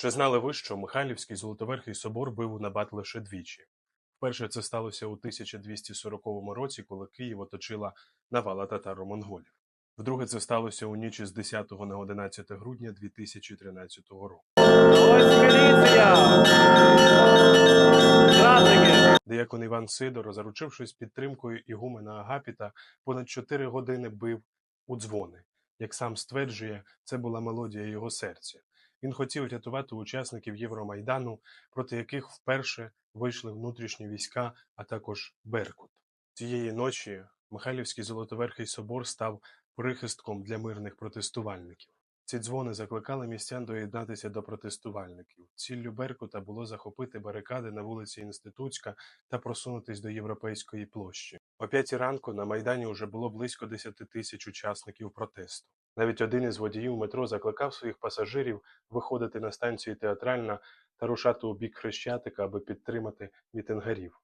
Чи знали ви, що Михайлівський Золотоверхий собор бив у набат лише двічі? Вперше це сталося у 1240 році, коли Київ оточила навала татаро-монголів. Вдруге це сталося у ніч з 10 на 11 грудня 2013 року. Ось міліція! Деякон Іван Сидор, заручившись підтримкою ігумена Агапіта, понад чотири години бив у дзвони. Як сам стверджує, це була мелодія його серця. Він хотів рятувати учасників Євромайдану, проти яких вперше вийшли внутрішні війська, а також Беркут. Цієї ночі Михайлівський Золотоверхий собор став прихистком для мирних протестувальників. Ці дзвони закликали містян доєднатися до протестувальників. Ціллю Беркута було захопити барикади на вулиці Інститутська та просунутись до Європейської площі. О п'ятій ранку на Майдані вже було близько 10 тисяч учасників протесту. Навіть один із водіїв метро закликав своїх пасажирів виходити на станцію театральна та рушати у бік Хрещатика, аби підтримати мітингарів.